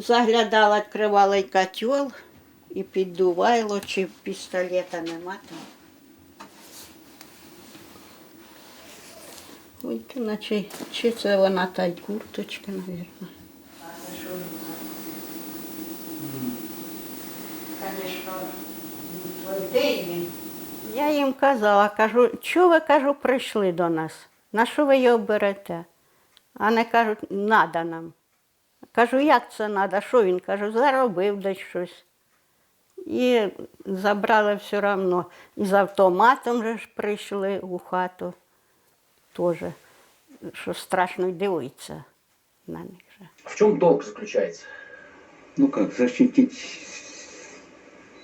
заглядала, відкривала й котел, і піддувайло, чи пістолета нема там. Ой, наче, чи це вона та й курточка, мабуть. Я їм казала, кажу, чого ви кажу, прийшли до нас? На що ви його берете? А вони кажуть, надо нам. Кажу, як це треба? Що він? Кажу, заробив десь щось. І забрали все одно. І з автоматом же ж прийшли у хату. Теж, що страшно й дивитися на них. же. В чем долг заключается? Ну как, защитить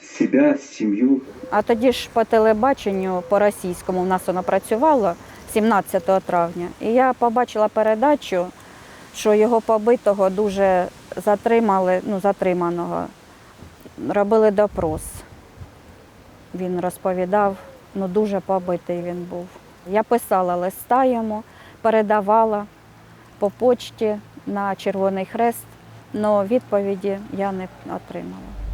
себя, семью. А тоді ж по телебаченню, по російському, в нас воно працювало 17 травня. І я побачила передачу, що його побитого дуже затримали, ну, затриманого, робили допрос. Він розповідав, ну дуже побитий він був. Я писала листа йому, передавала по почті на Червоний Хрест, але відповіді я не отримала.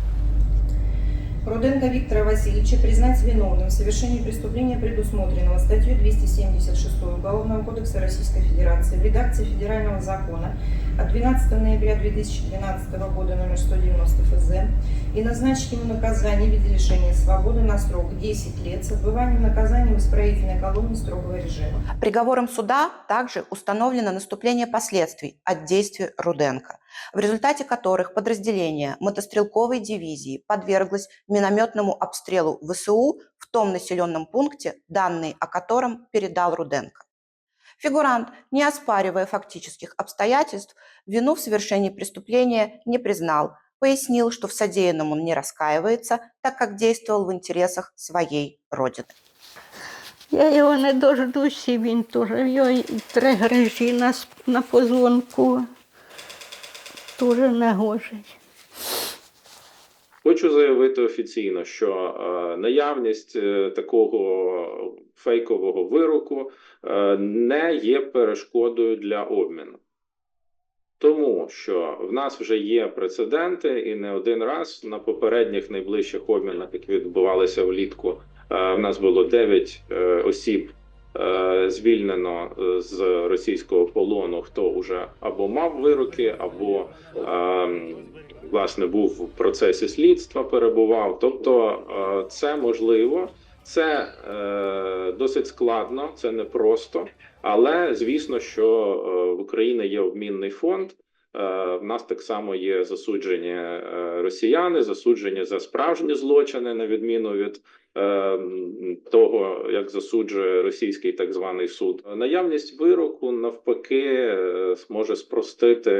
Руденко Виктора Васильевича признать виновным в совершении преступления, предусмотренного статьей 276 Уголовного кодекса Российской Федерации в редакции Федерального закона от 12 ноября 2012 года номер 190 ФЗ и назначить ему наказание в виде лишения свободы на срок 10 лет с отбыванием наказания в исправительной колонии строгого режима. Приговором суда также установлено наступление последствий от действий Руденко, в результате которых подразделение мотострелковой дивизии подверглось минометному обстрелу ВСУ в том населенном пункте, данные о котором передал Руденко. Фигурант, не оспаривая фактических обстоятельств, вину в совершении преступления не признал, пояснил, что в содеянном он не раскаивается, так как действовал в интересах своей родины. Я його не дождуся, він теж. В його і три грижі на, с- на позвонку. Теж не гожий. Хочу заявити офіційно, що е, наявність е, такого фейкового вироку е, не є перешкодою для обміну. Тому що в нас вже є прецеденти, і не один раз на попередніх найближчих обмінах, які відбувалися влітку, в нас було 9 е, осіб звільнено е, з російського полону, хто вже або мав вироки, або ем, власне був в процесі слідства, перебував. Тобто, е, це можливо, це е, досить складно, це непросто. Але звісно, що е, в Україні є обмінний фонд. Е, В нас так само є засуджені е, росіяни, засуджені за справжні злочини, на відміну від е, того, як засуджує російський так званий суд. Наявність вироку навпаки може спростити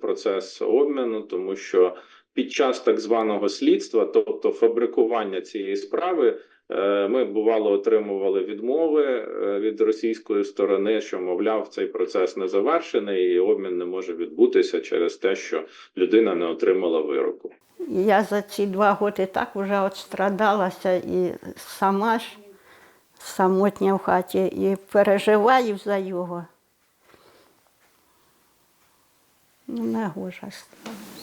процес обміну, тому що під час так званого слідства, тобто фабрикування цієї справи, е, ми бувало отримували відмови е, від російської сторони, що мовляв цей процес не завершений, і обмін не може відбутися через те, що людина не отримала вироку. Я за ці два роки так вже от страдалася і сама ж самотня в хаті, і переживаю за його. Ну, не гожа стала.